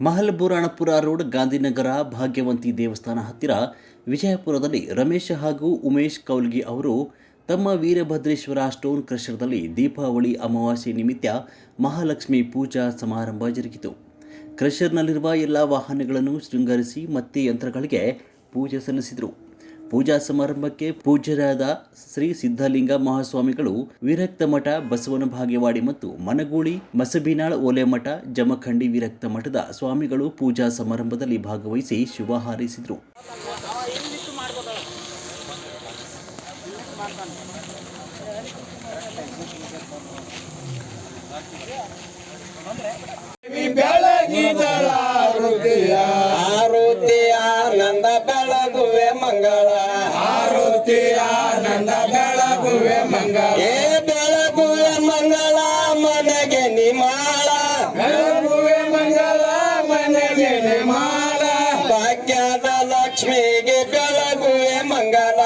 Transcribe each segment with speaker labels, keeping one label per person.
Speaker 1: ಮಹಲ್ಬುರಾಣಪುರ road, Gandhinagar, ಭಾಗ್ಯವಂತಿ ದೇವಸ್ಥಾನ ಹತ್ತಿರ ವಿಜಯಪುರದಲ್ಲಿ ರಮೇಶ್ ಹಾಗೂ ಉಮೇಶ್ ಕೌಲ್ಗಿ ಅವರು ತಮ್ಮ ವೀರಭದ್ರೇಶ್ವರ ಸ್ಟೋನ್ ಕ್ರಷರ್ದಲ್ಲಿ ದೀಪಾವಳಿ ಅಮಾವಾಸ್ಯೆ ನಿಮಿತ್ತ ಮಹಾಲಕ್ಷ್ಮಿ ಪೂಜಾ ಸಮಾರಂಭ ಜರುಗಿತು. ಕ್ರಷರ್ನಲ್ಲಿರುವ ಎಲ್ಲ ವಾಹನಗಳನ್ನು ಶೃಂಗರಿಸಿ ಮತ್ತೆ ಯಂತ್ರಗಳಿಗೆ ಪೂಜೆ ಸಲ್ಲಿಸಿದರು. ಪೂಜಾ ಸಮಾರಂಭಕ್ಕೆ ಪೂಜ್ಯರಾದ ಶ್ರೀ ಸಿದ್ಧಲಿಂಗ ಮಹಾಸ್ವಾಮಿಗಳು ವಿರಕ್ತ ಮಠ ಬಸವನ ಭಾಗ್ಯವಾಡಿ ಮತ್ತು ಮನಗೂಳಿ, ಮಸಬಿನಾಳ್ ಓಲೆಮಠ, ಜಮಖಂಡಿ ವಿರಕ್ತ ಮಠದ ಸ್ವಾಮಿಗಳು ಪೂಜಾ ಸಮಾರಂಭದಲ್ಲಿ ಭಾಗವಹಿಸಿ ಶುಭ ಹಾರೈಸಿದರು
Speaker 2: ಬೆಳಗುವೆ ಮಂಗಳ. ಏ ಬೆಳಗುವೆ ಮಂಗಳ ಮನೆಗೆ ನಿಮಾಳ. ಬೆಳಗುವೆ ಮಂಗಳ ಮನೆಗೆ ನಿಮಾಳ. ಭಾಗ್ಯದ ಲಕ್ಷ್ಮಿಗೆ ಬೆಳಗುವೆ ಮಂಗಳ.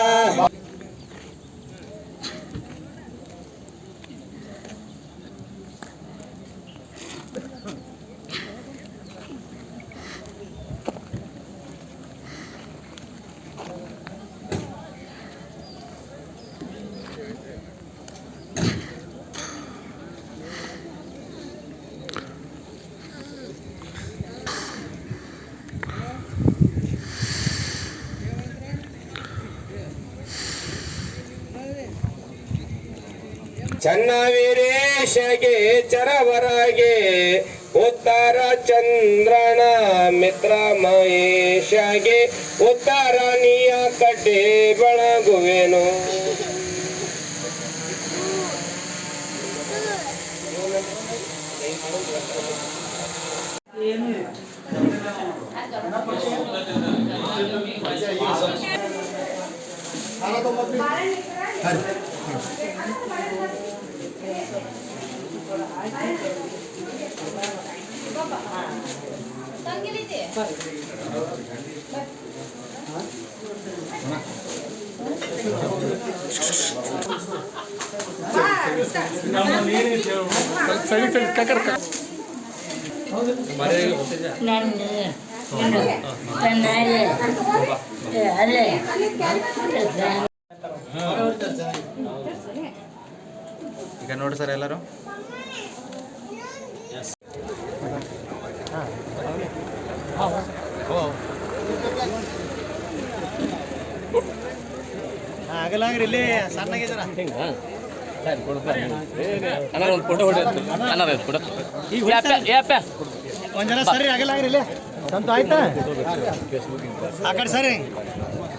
Speaker 2: ಚನ್ನವೀರೇಶಗೆ ಚರವರಗೆ ಉತ್ತರ ಚಂದ್ರನ ಮಿತ್ರ ಮಹೇಶಗೆ ಉತ್ತರನಿಯ ಕಡ್ಡೆ ಬೆಳಗುವೆನು.
Speaker 3: ತಂಗಿಲಿದೆ
Speaker 4: ಈಗ ನೋಡಿ ಸರ್ ಎಲ್ಲರೂ. ಆಗಲಾಗ್ರಿ ಇಲ್ಲಿ ಸಣ್ಣಗಿದಾರ ಒಂದ್ ಜನ ಸರಿ ಆಗಲಾಗ್ರಿ ಇಲ್ಲಿ. ಸಂತ ಆಯ್ತಾ? ಆ ಕಡೆ ಸರಿ.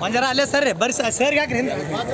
Speaker 4: ಒಂದ್ ಜನ ಅಲ್ಲೇ ಸರಿ ಬರ್ರಿ ಸರ್ಗೆ ಹಾಕ್ರಿ ಹಿಂದೆ.